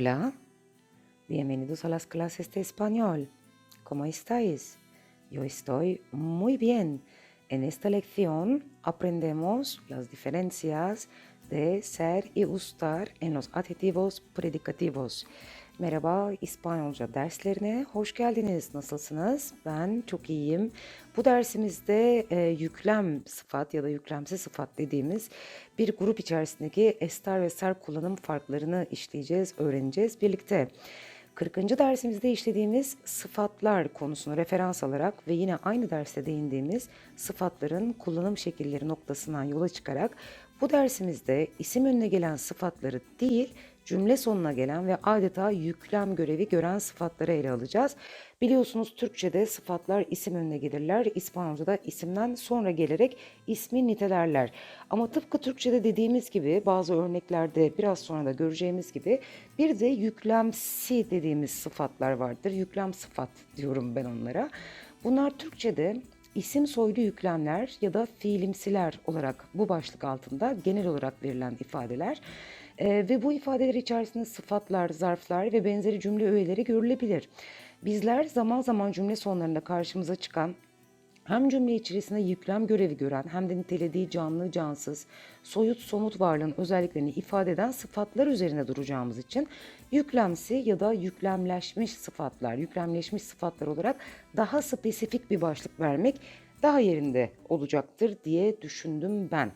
Hola, bienvenidos a las clases de español. ¿Cómo estáis? Yo estoy muy bien. En esta lección aprendemos las diferencias de ser y gustar en los adjetivos predicativos. Merhaba İspanyolca derslerine hoş geldiniz. Nasılsınız? Ben çok iyiyim. Bu dersimizde e, yüklem sıfat ya da yüklemsi sıfat dediğimiz bir grup içerisindeki estar ve ser kullanım farklarını işleyeceğiz, öğreneceğiz birlikte. 40. dersimizde işlediğimiz sıfatlar konusunu referans alarak ve yine aynı derste değindiğimiz sıfatların kullanım şekilleri noktasından yola çıkarak bu dersimizde isim önüne gelen sıfatları değil, cümle sonuna gelen ve adeta yüklem görevi gören sıfatları ele alacağız. Biliyorsunuz Türkçe'de sıfatlar isim önüne gelirler, İspanyolca'da isimden sonra gelerek ismi nitelerler. Ama tıpkı Türkçe'de dediğimiz gibi bazı örneklerde biraz sonra da göreceğimiz gibi bir de yüklemsi dediğimiz sıfatlar vardır. Yüklem sıfat diyorum ben onlara. Bunlar Türkçe'de isim soylu yüklemler ya da fiilimsiler olarak bu başlık altında genel olarak verilen ifadeler. Ee, ve bu ifadeler içerisinde sıfatlar, zarflar ve benzeri cümle öğeleri görülebilir. Bizler zaman zaman cümle sonlarında karşımıza çıkan hem cümle içerisinde yüklem görevi gören hem de nitelediği canlı cansız, soyut somut varlığın özelliklerini ifade eden sıfatlar üzerine duracağımız için yüklemsi ya da yüklemleşmiş sıfatlar, yüklemleşmiş sıfatlar olarak daha spesifik bir başlık vermek daha yerinde olacaktır diye düşündüm ben.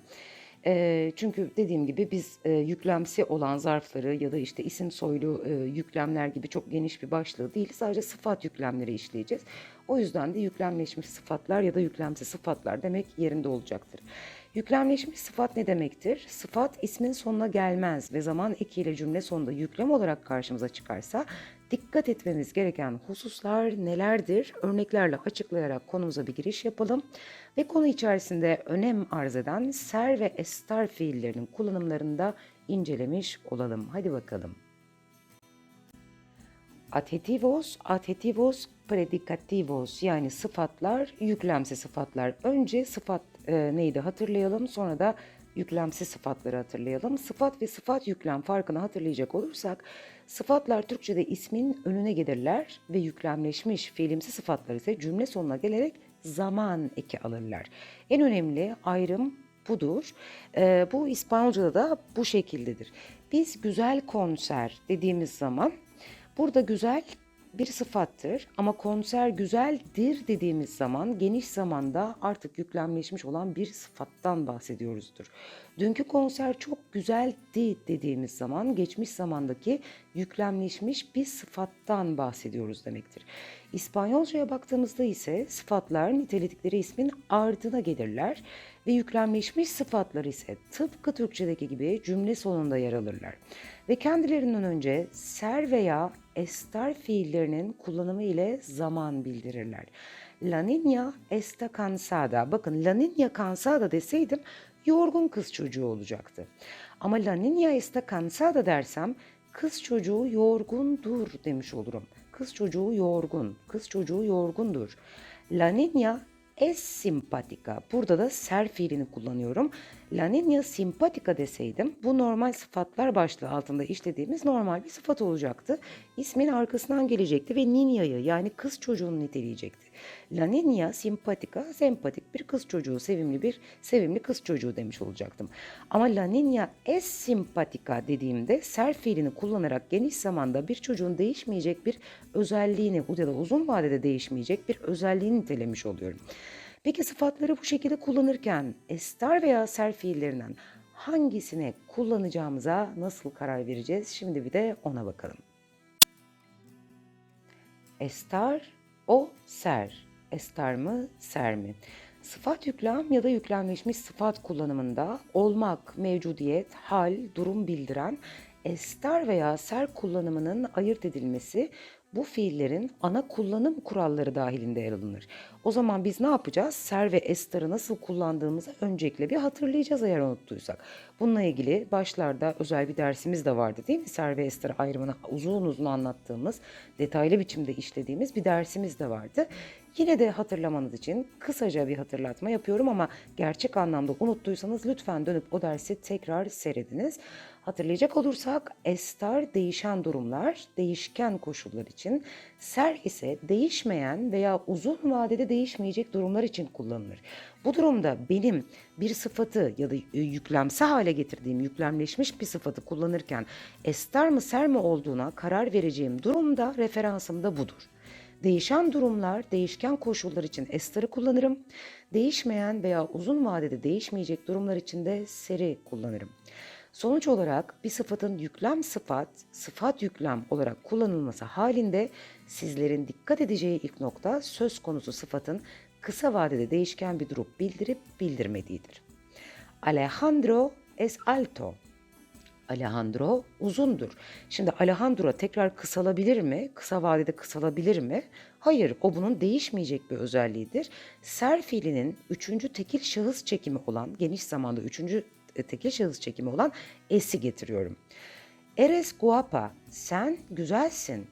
Eee, çünkü dediğim gibi biz eee, yüklemsi olan zarfları ya da işte isim soylu eee, yüklemler gibi çok geniş bir başlığı değil, sadece sıfat yüklemleri işleyeceğiz. O yüzden de yüklemleşmiş sıfatlar ya da yüklemsi sıfatlar demek yerinde olacaktır. Yüklemleşmiş sıfat ne demektir? Sıfat ismin sonuna gelmez ve zaman ekiyle cümle sonunda yüklem olarak karşımıza çıkarsa dikkat etmemiz gereken hususlar nelerdir? Örneklerle açıklayarak konumuza bir giriş yapalım ve konu içerisinde önem arz eden ser ve estar fiillerinin kullanımlarında incelemiş olalım. Hadi bakalım. Adjetivos, adjetivos predicativos yani sıfatlar, yüklemsi sıfatlar. Önce sıfat e, neydi hatırlayalım sonra da yüklemsi sıfatları hatırlayalım. Sıfat ve sıfat yüklem farkını hatırlayacak olursak sıfatlar Türkçe'de ismin önüne gelirler ve yüklemleşmiş fiilimsi sıfatlar ise cümle sonuna gelerek zaman eki alırlar. En önemli ayrım budur. E, bu İspanyolca'da da bu şekildedir. Biz güzel konser dediğimiz zaman Burada güzel bir sıfattır ama konser güzeldir dediğimiz zaman geniş zamanda artık yüklemleşmiş olan bir sıfattan bahsediyoruzdur. Dünkü konser çok güzeldi dediğimiz zaman geçmiş zamandaki yüklemleşmiş bir sıfattan bahsediyoruz demektir. İspanyolcaya baktığımızda ise sıfatlar niteledikleri ismin ardına gelirler ve yüklemleşmiş sıfatlar ise tıpkı Türkçedeki gibi cümle sonunda yer alırlar. Ve kendilerinden önce ser veya estar fiillerinin kullanımı ile zaman bildirirler. La niña está cansada. Bakın la niña cansada deseydim yorgun kız çocuğu olacaktı. Ama la niña está cansada dersem kız çocuğu yorgundur demiş olurum. Kız çocuğu yorgun, kız çocuğu yorgundur. La niña es simpática. Burada da ser fiilini kullanıyorum. La niña simpática deseydim bu normal sıfatlar başlığı altında işlediğimiz normal bir sıfat olacaktı. İsmin arkasından gelecekti ve niña'yı yani kız çocuğunu niteleyecekti. La niña simpática sempatik bir kız çocuğu, sevimli bir sevimli kız çocuğu demiş olacaktım. Ama la niña es simpática dediğimde ser fiilini kullanarak geniş zamanda bir çocuğun değişmeyecek bir özelliğini ya da uzun vadede değişmeyecek bir özelliğini nitelemiş oluyorum. Peki sıfatları bu şekilde kullanırken estar veya ser fiillerinden hangisini kullanacağımıza nasıl karar vereceğiz? Şimdi bir de ona bakalım. Estar o ser. Estar mı ser mi? Sıfat yüklem ya da yüklenleşmiş sıfat kullanımında olmak, mevcudiyet, hal, durum bildiren estar veya ser kullanımının ayırt edilmesi bu fiillerin ana kullanım kuralları dahilinde yer alınır. O zaman biz ne yapacağız? Ser ve estarı nasıl kullandığımızı öncelikle bir hatırlayacağız eğer unuttuysak. Bununla ilgili başlarda özel bir dersimiz de vardı değil mi? Ser ve estar ayrımını uzun uzun anlattığımız, detaylı biçimde işlediğimiz bir dersimiz de vardı. Yine de hatırlamanız için kısaca bir hatırlatma yapıyorum ama gerçek anlamda unuttuysanız lütfen dönüp o dersi tekrar seyrediniz. Hatırlayacak olursak estar değişen durumlar, değişken koşullar için, ser ise değişmeyen veya uzun vadede değişmeyecek durumlar için kullanılır. Bu durumda benim bir sıfatı ya da e, yüklemsi hale getirdiğim yüklemleşmiş bir sıfatı kullanırken estar mı ser mi olduğuna karar vereceğim durumda referansım da budur. Değişen durumlar, değişken koşullar için estarı kullanırım. Değişmeyen veya uzun vadede değişmeyecek durumlar için de seri kullanırım. Sonuç olarak bir sıfatın yüklem sıfat, sıfat yüklem olarak kullanılması halinde sizlerin dikkat edeceği ilk nokta söz konusu sıfatın kısa vadede değişken bir durum bildirip bildirmediğidir. Alejandro es alto. Alejandro uzundur. Şimdi Alejandro tekrar kısalabilir mi? Kısa vadede kısalabilir mi? Hayır, o bunun değişmeyecek bir özelliğidir. Ser fiilinin üçüncü tekil şahıs çekimi olan, geniş zamanda üçüncü e, tekil şahıs çekimi olan esi getiriyorum. Eres guapa, sen güzelsin.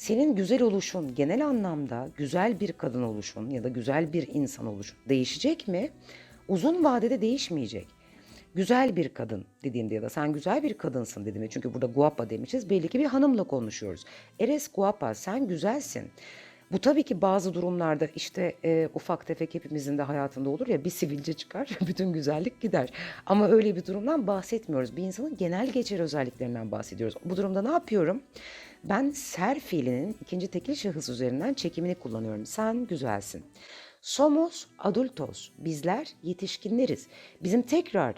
Senin güzel oluşun genel anlamda güzel bir kadın oluşun ya da güzel bir insan oluşun değişecek mi? Uzun vadede değişmeyecek. Güzel bir kadın dediğimde ya da sen güzel bir kadınsın dediğimde çünkü burada guapa demişiz belli ki bir hanımla konuşuyoruz. Eres guapa sen güzelsin. Bu tabii ki bazı durumlarda işte e, ufak tefek hepimizin de hayatında olur ya bir sivilce çıkar bütün güzellik gider. Ama öyle bir durumdan bahsetmiyoruz. Bir insanın genel geçer özelliklerinden bahsediyoruz. Bu durumda ne yapıyorum? Ben ser fiilinin ikinci tekil şahıs üzerinden çekimini kullanıyorum. Sen güzelsin. Somos adultos. Bizler yetişkinleriz. Bizim tekrar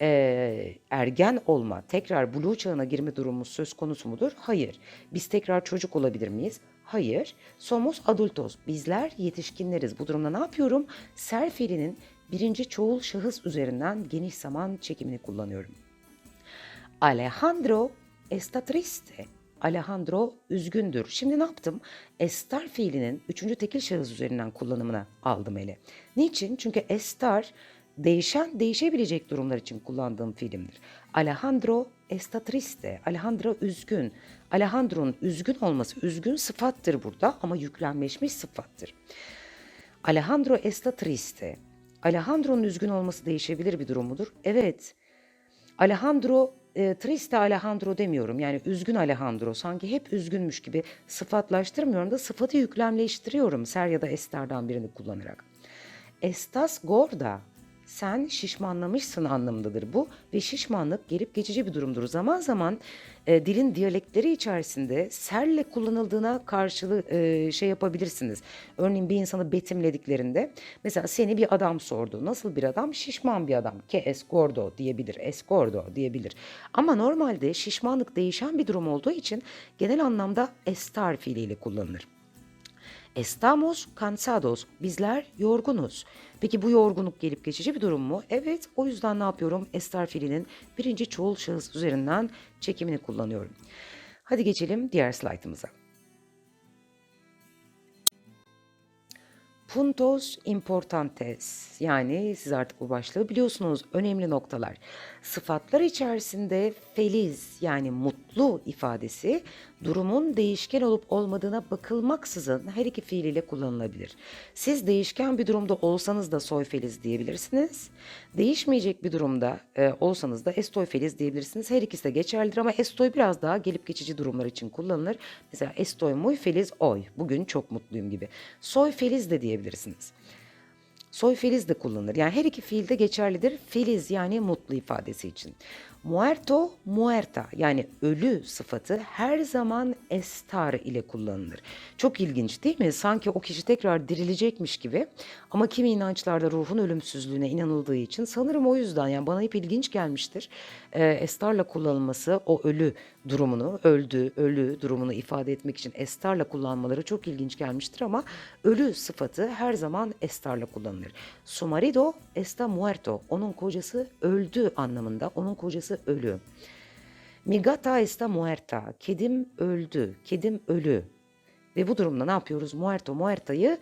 e, ergen olma, tekrar buluğ çağına girme durumumuz söz konusu mudur? Hayır. Biz tekrar çocuk olabilir miyiz? Hayır. Somos adultos. Bizler yetişkinleriz. Bu durumda ne yapıyorum? Ser fiilinin birinci çoğul şahıs üzerinden geniş zaman çekimini kullanıyorum. Alejandro está triste. Alejandro üzgündür. Şimdi ne yaptım? Estar fiilinin üçüncü tekil şahıs üzerinden kullanımına aldım ele. Niçin? Çünkü estar değişen, değişebilecek durumlar için kullandığım fiilimdir. Alejandro está triste. Alejandro üzgün. Alejandro'nun üzgün olması, üzgün sıfattır burada ama yüklenmeşmiş sıfattır. Alejandro está triste. Alejandro'nun üzgün olması değişebilir bir durum mudur? Evet. Alejandro e, triste Alejandro demiyorum. Yani üzgün Alejandro. Sanki hep üzgünmüş gibi sıfatlaştırmıyorum da sıfatı yüklemleştiriyorum. Ser ya da esterden birini kullanarak. Estás gorda. Sen şişmanlamışsın anlamındadır bu ve şişmanlık gelip geçici bir durumdur. Zaman zaman e, dilin diyalekleri içerisinde serle kullanıldığına karşılığı e, şey yapabilirsiniz. Örneğin bir insanı betimlediklerinde mesela seni bir adam sordu. Nasıl bir adam? Şişman bir adam. Ke es gordo diyebilir. Es gordo diyebilir. Ama normalde şişmanlık değişen bir durum olduğu için genel anlamda estar fiiliyle kullanılır. Estamos cansados. Bizler yorgunuz. Peki bu yorgunluk gelip geçici bir durum mu? Evet. O yüzden ne yapıyorum? Estar fiilinin birinci çoğul şahıs üzerinden çekimini kullanıyorum. Hadi geçelim diğer slaytımıza. Puntos importantes yani siz artık bu başlığı biliyorsunuz önemli noktalar. Sıfatlar içerisinde feliz yani mutlu ifadesi durumun değişken olup olmadığına bakılmaksızın her iki fiiliyle kullanılabilir. Siz değişken bir durumda olsanız da soy feliz diyebilirsiniz. Değişmeyecek bir durumda e, olsanız da estoy feliz diyebilirsiniz. Her ikisi de geçerlidir ama estoy biraz daha gelip geçici durumlar için kullanılır. Mesela estoy muy feliz hoy. Bugün çok mutluyum gibi. Soy feliz de diyebilirsiniz. Soy feliz de kullanılır. Yani her iki fiilde geçerlidir. Feliz yani mutlu ifadesi için. Muerto, muerta yani ölü sıfatı her zaman estar ile kullanılır. Çok ilginç değil mi? Sanki o kişi tekrar dirilecekmiş gibi ama kimi inançlarda ruhun ölümsüzlüğüne inanıldığı için sanırım o yüzden yani bana hep ilginç gelmiştir. Ee, estarla kullanılması o ölü durumunu, öldü, ölü durumunu ifade etmek için estarla kullanmaları çok ilginç gelmiştir ama ölü sıfatı her zaman estarla kullanılır. Su marido está muerto. Onun kocası öldü anlamında. Onun kocası ölü. Mi gata está muerta. Kedim öldü. Kedim ölü. Ve bu durumda ne yapıyoruz? Muerto, muerta'yı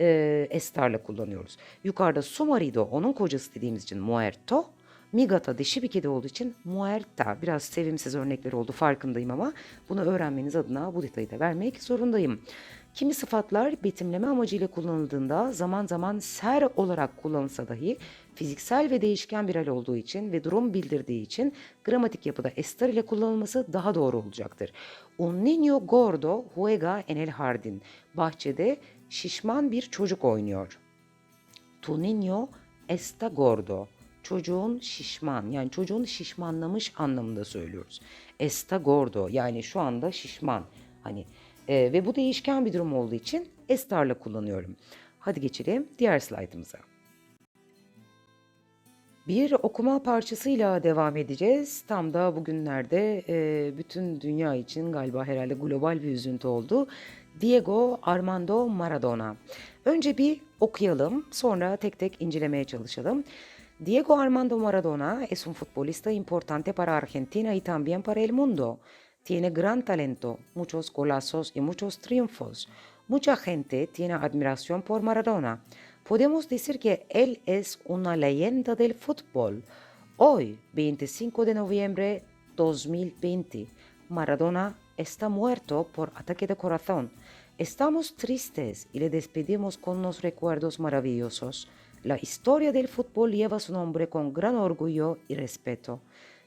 e, estarla kullanıyoruz. Yukarıda su marido onun kocası dediğimiz için muerto. Migata dişi bir kedi olduğu için muerta. Biraz sevimsiz örnekler oldu farkındayım ama bunu öğrenmeniz adına bu detayı da vermek zorundayım. Kimi sıfatlar betimleme amacıyla kullanıldığında zaman zaman ser olarak kullanılsa dahi fiziksel ve değişken bir hal olduğu için ve durum bildirdiği için gramatik yapıda estar ile kullanılması daha doğru olacaktır. Un niño gordo juega en el jardín. Bahçede şişman bir çocuk oynuyor. Tu niño está gordo. Çocuğun şişman yani çocuğun şişmanlamış anlamında söylüyoruz. Está gordo yani şu anda şişman. Hani e, ve bu değişken bir durum olduğu için estarla kullanıyorum. Hadi geçelim diğer slaytımıza. Bir okuma parçasıyla devam edeceğiz. Tam da bugünlerde e, bütün dünya için galiba herhalde global bir üzüntü oldu. Diego Armando Maradona. Önce bir okuyalım, sonra tek tek incelemeye çalışalım. Diego Armando Maradona es un futbolista importante para Argentina y también para el mundo. Tiene gran talento, muchos golazos y muchos triunfos. Mucha gente tiene admiración por Maradona. Podemos decir que él es una leyenda del fútbol. Hoy, 25 de noviembre 2020, Maradona está muerto por ataque de corazón. Estamos tristes y le despedimos con unos recuerdos maravillosos. La historia del fútbol lleva su nombre con gran orgullo y respeto.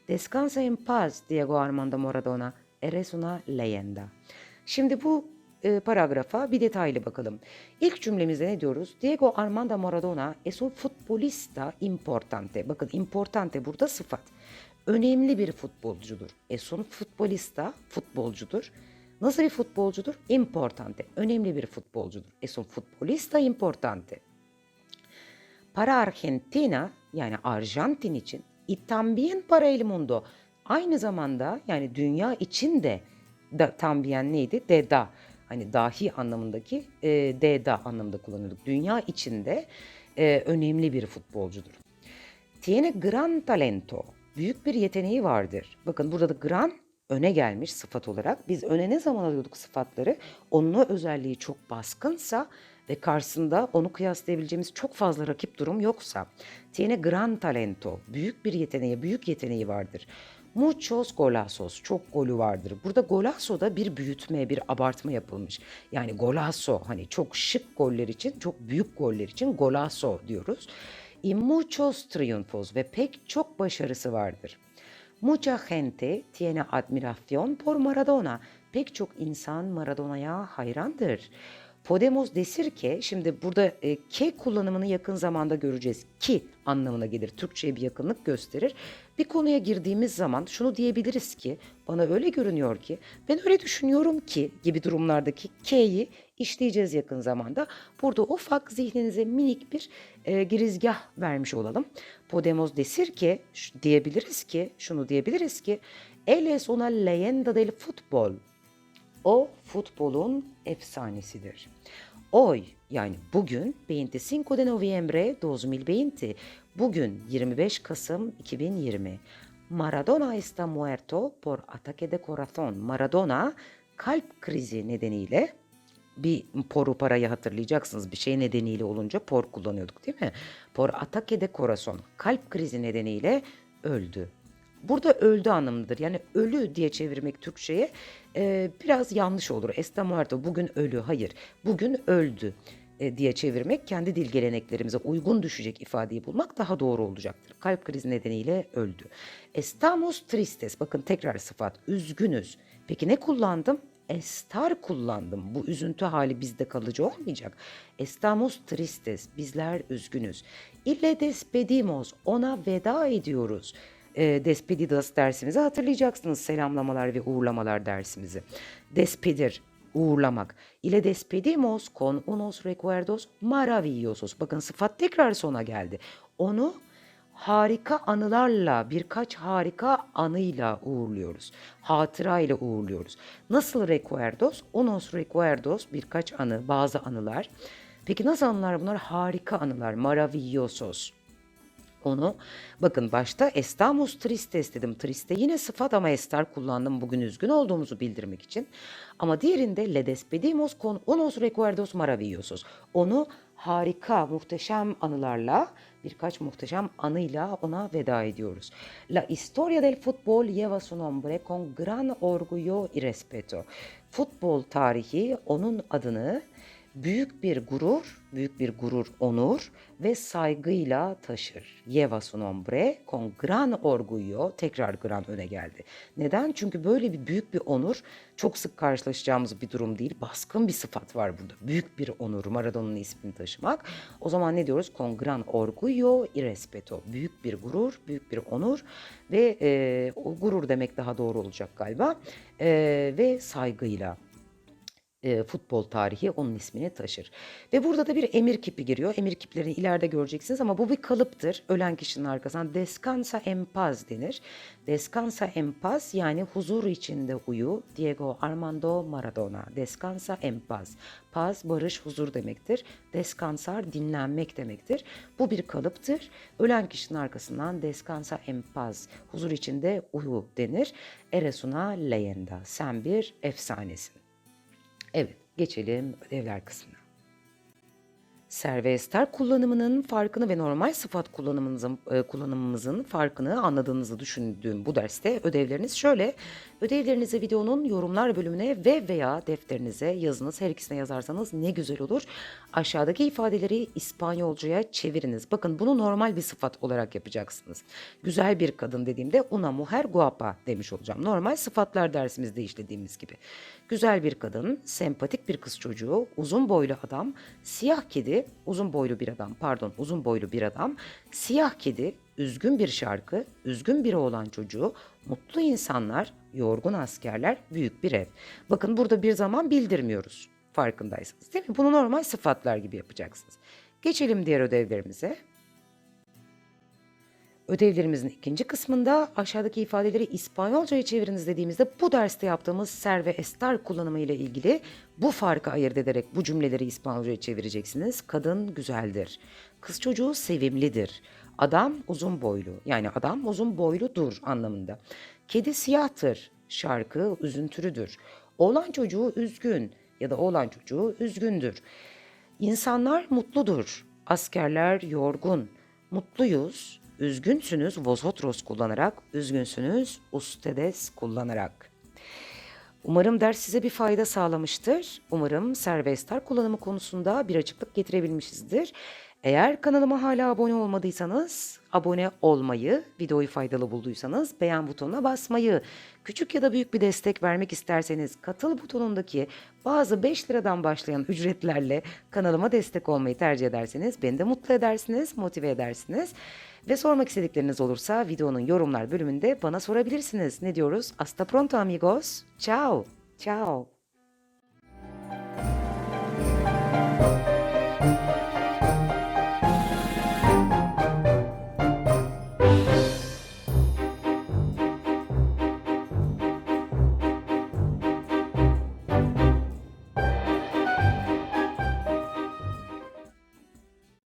Descansa en paz Diego Armando Maradona. Eres una leyenda. Şimdi bu e, paragrafa bir detaylı bakalım. İlk cümlemizde ne diyoruz? Diego Armando Maradona es un futbolista importante. Bakın importante burada sıfat. Önemli bir futbolcudur. Es un futbolista futbolcudur. Nasıl bir futbolcudur? Importante. Önemli bir futbolcudur. Es un futbolista importante. Para Argentina yani Arjantin için y también para el mundo. Aynı zamanda yani dünya için de da, también neydi? De da. Hani dahi anlamındaki e, de da anlamında kullanıyorduk. Dünya içinde e, önemli bir futbolcudur. Tiene gran talento. Büyük bir yeteneği vardır. Bakın burada da gran öne gelmiş sıfat olarak. Biz öne ne zaman alıyorduk sıfatları? Onun özelliği çok baskınsa ve karşısında onu kıyaslayabileceğimiz çok fazla rakip durum yoksa tiene gran talento, büyük bir yeteneği, büyük yeteneği vardır. Muchos golazos, çok golü vardır. Burada golazo da bir büyütme, bir abartma yapılmış. Yani golazo hani çok şık goller için, çok büyük goller için golazo diyoruz. Y muchos triunfos ve pek çok başarısı vardır. Mucha gente tiene admiración por Maradona. Pek çok insan Maradona'ya hayrandır. Podemos desir ki, şimdi burada e, ke kullanımını yakın zamanda göreceğiz. Ki anlamına gelir. Türkçe'ye bir yakınlık gösterir. Bir konuya girdiğimiz zaman şunu diyebiliriz ki, bana öyle görünüyor ki, ben öyle düşünüyorum ki gibi durumlardaki ke'yi işleyeceğiz yakın zamanda. Burada ufak zihninize minik bir e, girizgah vermiş olalım. Podemos desir ki, diyebiliriz ki, şunu diyebiliriz ki, él es una leyenda del fútbol. O futbolun efsanesidir. Hoy yani bugün 25 de noviembre 2020. Bugün 25 Kasım 2020. Maradona está muerto por ataque de corazón. Maradona kalp krizi nedeniyle bir poru parayı hatırlayacaksınız. Bir şey nedeniyle olunca por kullanıyorduk değil mi? Por ataque de corazón. Kalp krizi nedeniyle öldü. Burada öldü anlamındadır. Yani ölü diye çevirmek Türkçe'ye e, biraz yanlış olur. Está muerto, bugün ölü. Hayır, bugün öldü e, diye çevirmek kendi dil geleneklerimize uygun düşecek ifadeyi bulmak daha doğru olacaktır. Kalp krizi nedeniyle öldü. Estamos tristes. Bakın tekrar sıfat. Üzgünüz. Peki ne kullandım? Estar kullandım. Bu üzüntü hali bizde kalıcı olmayacak. Estamos tristes. Bizler üzgünüz. Ille despedimos. Ona veda ediyoruz e, Despedidas dersimizi hatırlayacaksınız. Selamlamalar ve uğurlamalar dersimizi. Despedir, uğurlamak. Ile despedimos con unos recuerdos maravillosos. Bakın sıfat tekrar sona geldi. Onu harika anılarla, birkaç harika anıyla uğurluyoruz. Hatırayla uğurluyoruz. Nasıl recuerdos? Unos recuerdos, birkaç anı, bazı anılar. Peki nasıl anılar bunlar? Harika anılar, maravillosos onu bakın başta estamos tristes dedim. Triste yine sıfat ama estar kullandım bugün üzgün olduğumuzu bildirmek için. Ama diğerinde le despedimos con unos recuerdos maravillosos. Onu harika, muhteşem anılarla, birkaç muhteşem anıyla ona veda ediyoruz. La historia del fútbol lleva su nombre con gran orgullo y respeto. Futbol tarihi onun adını büyük bir gurur, büyük bir gurur, onur ve saygıyla taşır. Lleva su nombre con gran orgullo, tekrar gran öne geldi. Neden? Çünkü böyle bir büyük bir onur çok sık karşılaşacağımız bir durum değil. Baskın bir sıfat var burada. Büyük bir onur, Maradona'nın ismini taşımak. O zaman ne diyoruz? Con gran orgullo y respeto. Büyük bir gurur, büyük bir onur ve e, o gurur demek daha doğru olacak galiba. E, ve saygıyla e, futbol tarihi onun ismini taşır. Ve burada da bir emir kipi giriyor. Emir kiplerini ileride göreceksiniz ama bu bir kalıptır. Ölen kişinin arkasından descansa en paz denir. Descansa en paz yani huzur içinde uyu. Diego Armando Maradona. Descansa en paz. Paz, barış, huzur demektir. Descansar, dinlenmek demektir. Bu bir kalıptır. Ölen kişinin arkasından descansa en paz. Huzur içinde uyu denir. Eres una leyenda. Sen bir efsanesin. Evet, geçelim ödevler kısmına. Ser ve ester kullanımının farkını ve normal sıfat kullanımımızın, e, kullanımımızın farkını anladığınızı düşündüğüm bu derste ödevleriniz şöyle. Ödevlerinizi videonun yorumlar bölümüne ve veya defterinize yazınız. Her ikisine yazarsanız ne güzel olur. Aşağıdaki ifadeleri İspanyolcaya çeviriniz. Bakın bunu normal bir sıfat olarak yapacaksınız. Güzel bir kadın dediğimde una mujer guapa demiş olacağım. Normal sıfatlar dersimizde işlediğimiz gibi. Güzel bir kadın, sempatik bir kız çocuğu, uzun boylu adam, siyah kedi, uzun boylu bir adam, pardon uzun boylu bir adam, siyah kedi, üzgün bir şarkı, üzgün biri olan çocuğu, mutlu insanlar, yorgun askerler, büyük bir ev. Bakın burada bir zaman bildirmiyoruz farkındaysanız değil mi? Bunu normal sıfatlar gibi yapacaksınız. Geçelim diğer ödevlerimize. Ödevlerimizin ikinci kısmında aşağıdaki ifadeleri İspanyolcaya çeviriniz dediğimizde bu derste yaptığımız ser ve estar kullanımı ile ilgili bu farkı ayırt ederek bu cümleleri İspanyolcaya çevireceksiniz. Kadın güzeldir. Kız çocuğu sevimlidir. Adam uzun boylu. Yani adam uzun boyludur anlamında. Kedi siyahtır. Şarkı üzüntülüdür. Oğlan çocuğu üzgün ya da oğlan çocuğu üzgündür. İnsanlar mutludur. Askerler yorgun. Mutluyuz, üzgünsünüz vosotros kullanarak, üzgünsünüz ustedes kullanarak. Umarım ders size bir fayda sağlamıştır. Umarım serbestler kullanımı konusunda bir açıklık getirebilmişizdir. Eğer kanalıma hala abone olmadıysanız abone olmayı, videoyu faydalı bulduysanız beğen butonuna basmayı, küçük ya da büyük bir destek vermek isterseniz katıl butonundaki bazı 5 liradan başlayan ücretlerle kanalıma destek olmayı tercih ederseniz beni de mutlu edersiniz, motive edersiniz. Ve sormak istedikleriniz olursa videonun yorumlar bölümünde bana sorabilirsiniz. Ne diyoruz? Hasta pronto amigos. Ciao. Ciao.